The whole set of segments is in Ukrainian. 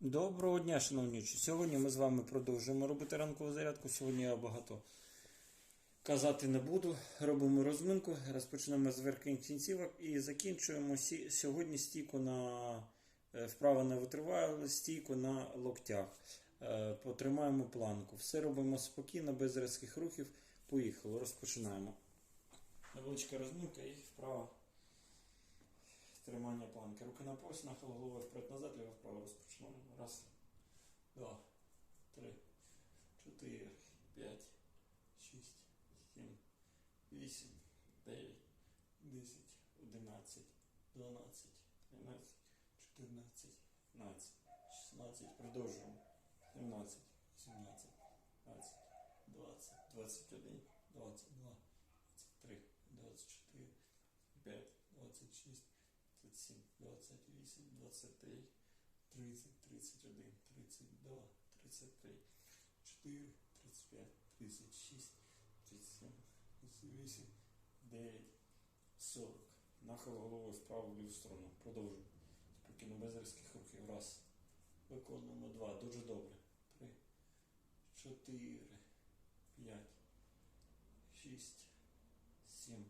Доброго дня, шановні. Сьогодні ми з вами продовжуємо робити ранкову зарядку. Сьогодні я багато казати не буду. Робимо розминку, розпочнемо з верхніх кінцівок і закінчуємо сьогодні стійку на е, вправо на витривалість, стійку на локтях. Е, Потримаємо планку. Все робимо спокійно, без різких рухів. Поїхали, розпочинаємо. Невеличка розминка і вправо. Тримання планки. Руки на пояс, нахил голови вперед-назад, ліво вправо розпочнемо. Два, три, чотири, п'ять, шість, сім, вісім, дев'ять, десять, одинадцять, дванадцять, тринадцять, чотирнадцять, п'ятнадцять, шістнадцять, продовжуємо. Сімнадцять, сімнадцять, п'ятнадцять, двадцять, двадцять один, двадцять два, двадцять три, двадцять чотири, п'ять, двадцять шість. 27, 28, 23, 30, 31, 32, 33, 4, 35, 36, 37, 38, 9, 40. Нахил головою вправо в ліву сторону. Продовжуємо. Спокійно, без різких рухів. Раз. Виконуємо два. Дуже добре. Три, чотири, п'ять, шість, сім,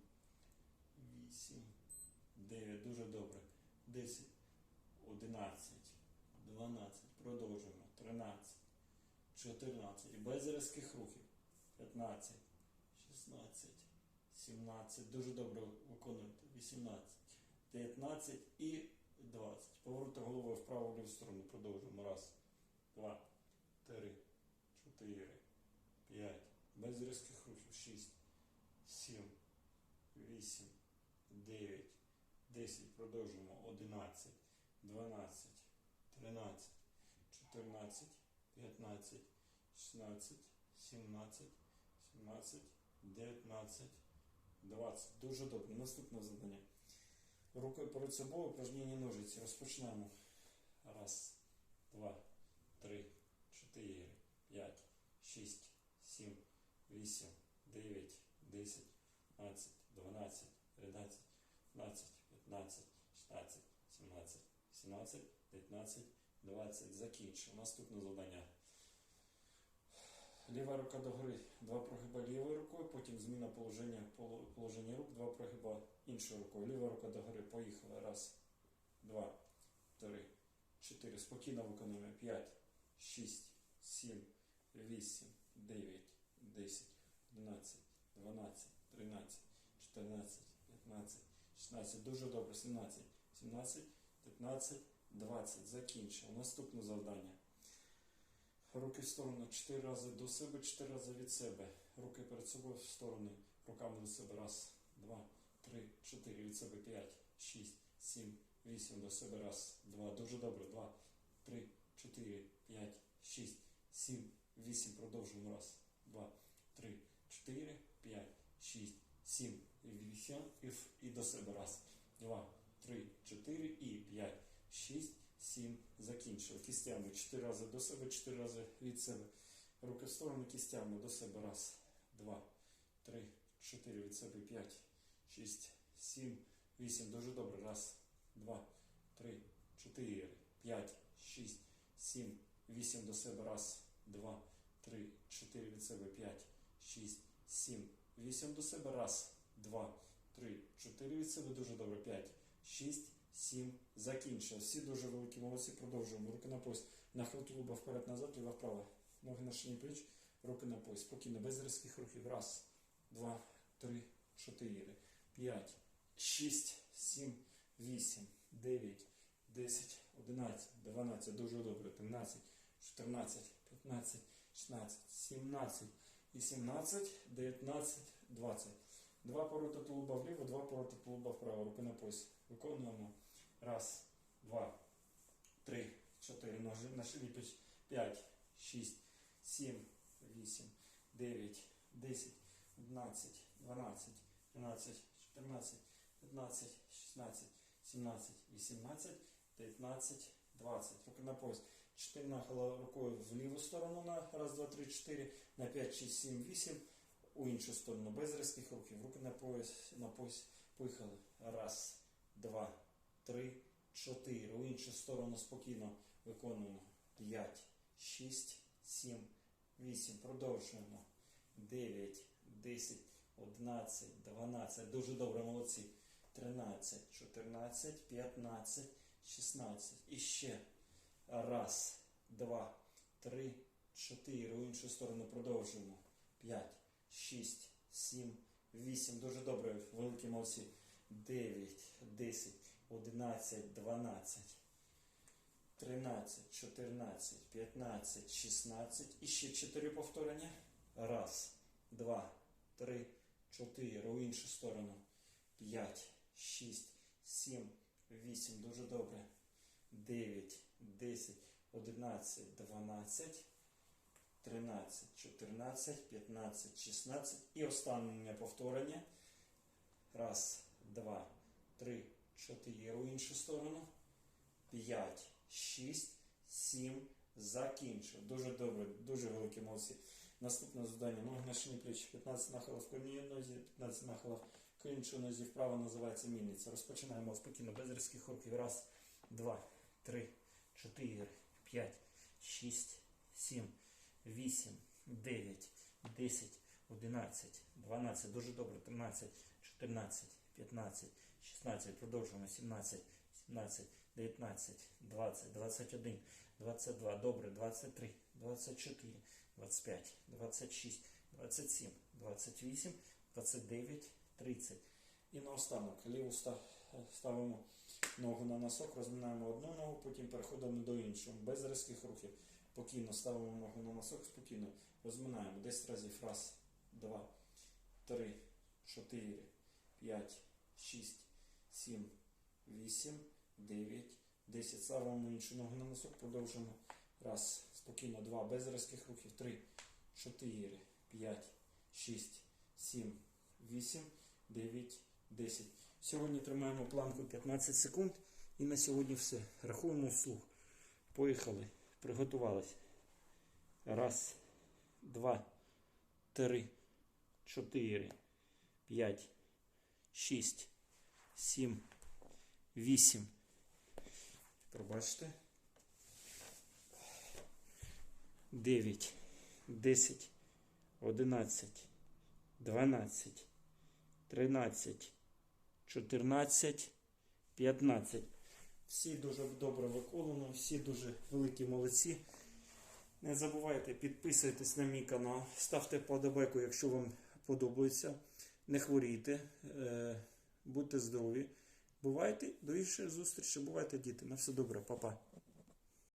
вісім. 9, дуже добре. 10, 11, 12, продовжуємо. 13, 14, без різких рухів. 15, 16, 17, дуже добре виконуєте. 18, 19 і 20. Повороти головою вправо в ліву сторону. Продовжуємо. Раз, два, три, чотири, п'ять. Без різких рухів. 6, 7, 8, 9, 10, продовжуємо 11, 12, 13, 14, 15, 16, 17, 17, 19, 20. Дуже добре. Наступне завдання. Рукою перед собою упражнення ножиці. Розпочнемо. Раз, два, три, чотири, п'ять, шість, сім, вісім, дев'ять, десять, 12, 12, 13, 15, 15, 16, 17, 17, 19, 20. Закінчив. Наступне завдання. Ліва рука догори. Два прогиба лівою рукою, потім зміна положення, положення рук, два прогиба іншою рукою. Ліва рука догори. Поїхали. Раз, два, три, чотири. Спокійно виконуємо. П'ять, шість, сім, вісім, дев'ять, десять, одинадцять, дванадцять, тринадцять, чотирнадцять, п'ятнадцять. 16, дуже добре, 17, 17, 15, 20. Закінчив. Наступне завдання. Руки в сторону 4 рази до себе, 4 рази від себе. Руки перед собою в сторони, руками до себе. Раз, два, три, чотири. Від себе 5, 6, 7, 8. До себе. Раз, два. Дуже добре. Два, три, чотири, п'ять, шість, сім, вісім. Продовжуємо. Раз, два, три, чотири, п'ять, шість, сім, вісім. І до себе. Раз, два, три, чотири і п'ять, шість, сім. Закінчили. Кістями. Чотири рази до себе, чотири рази від себе. Руки в сторону кістями до себе. Раз, два, три, чотири від себе. П'ять, шість, сім, вісім. Дуже добре. Раз, два, три, чотири, п'ять, шість, сім, вісім до себе. Раз, два, три, чотири від себе. П'ять, шість, сім, вісім до себе. Раз, два, три, чотири від себе. Дуже добре. П'ять, шість, сім. Закінчили. Всі дуже великі молодці. Продовжуємо. Руки на пояс. Нахил тулуба вперед, назад, ліва вправо. Ноги на шині пліч, руки на пояс. Спокійно, без різких рухів. Раз, два, три, чотири, п'ять, шість, сім, вісім, дев'ять, десять, одинадцять, дванадцять. Дуже добре. Тринадцять, чотирнадцять, п'ятнадцять, шістнадцять, сімнадцять, вісімнадцять, дев'ятнадцять, двадцять. Два повороти тулуба вліво, два повороти тулуба вправо. Руки на пояс. Виконуємо. Раз, два, три, чотири. Ножи на. П'ять, шість, сім, вісім, дев'ять, десять, одинадцять, дванадцять, тринадцять, чотирнадцять, п'ятнадцять, шістнадцять, сімнадцять, вісімнадцять, дев'ятнадцять, двадцять. Руки на пояс. Чотири нахила рукою в ліву сторону на раз, два, три, чотири, на п'ять, шість, сім, вісім. У іншу сторону без різких рухів. Руки на пояс, на пояс. Поїхали. Раз, два, три, чотири. У іншу сторону спокійно виконуємо. 5, 6, 7, 8. Продовжуємо. 9, 10, 11, 12. Дуже добре, молодці. 13, 14, 15, 16. І ще. Раз, два, три, чотири. У іншу сторону продовжуємо. 5, 6, 7, 8. Дуже добре, великі молодці. 9, 10, 11, 12. 13, 14, 15, 16. І ще 4 повторення. Раз, два, три, чотири. У іншу сторону. 5, 6, 7, 8. Дуже добре. 9, 10, 11, 12, 13, 14, 15, 16. І останнє повторення. Раз, два, три, чотири. У іншу сторону. 5, 6, 7. Закінчив. Дуже добре, дуже великі молодці. Наступне завдання. Ноги на шині плечі. 15 нахилів по одній нозі, 15 нахилів по іншій нозі. Вправо називається мільниця. Розпочинаємо спокійно, без різких рухів. Раз, два, три, чотири, п'ять, шість, сім, вісім, дев'ять, десять, одинадцять, дванадцять. Дуже добре. 13, 14, 15, 16. Продовжуємо. 17, 17, 19, 20, 21, 22. Добре. 23, 24, 25, 26, 27, 28, 29, 30. І наостанок ліву ста- ставимо ногу на носок, розминаємо одну ногу, потім переходимо до іншої, без різких рухів. Спокійно ставимо ногу на носок, спокійно розминаємо 10 разів. Раз, два, три, чотири, п'ять, шість, сім, вісім, дев'ять, десять. Ставимо іншу ногу на носок, продовжуємо. Раз, спокійно, два, без різких рухів. Три, чотири, п'ять, шість, сім, вісім, дев'ять, десять. Сьогодні тримаємо планку 15 секунд. І на сьогодні все. Рахуємо вслух. Поїхали. Приготувались. Раз, два, три, чотири, п'ять, шість, сім, вісім. Пробачте. Дев'ять, десять, одинадцять, дванадцять, тринадцять. 14, 15. Всі дуже добре виконано, всі дуже великі молодці. Не забувайте підписуйтесь на мій канал, ставте подобайку, якщо вам подобається. Не хворійте, е, будьте здорові. Бувайте, до іншої зустрічі, бувайте, діти. На все добре, па-па.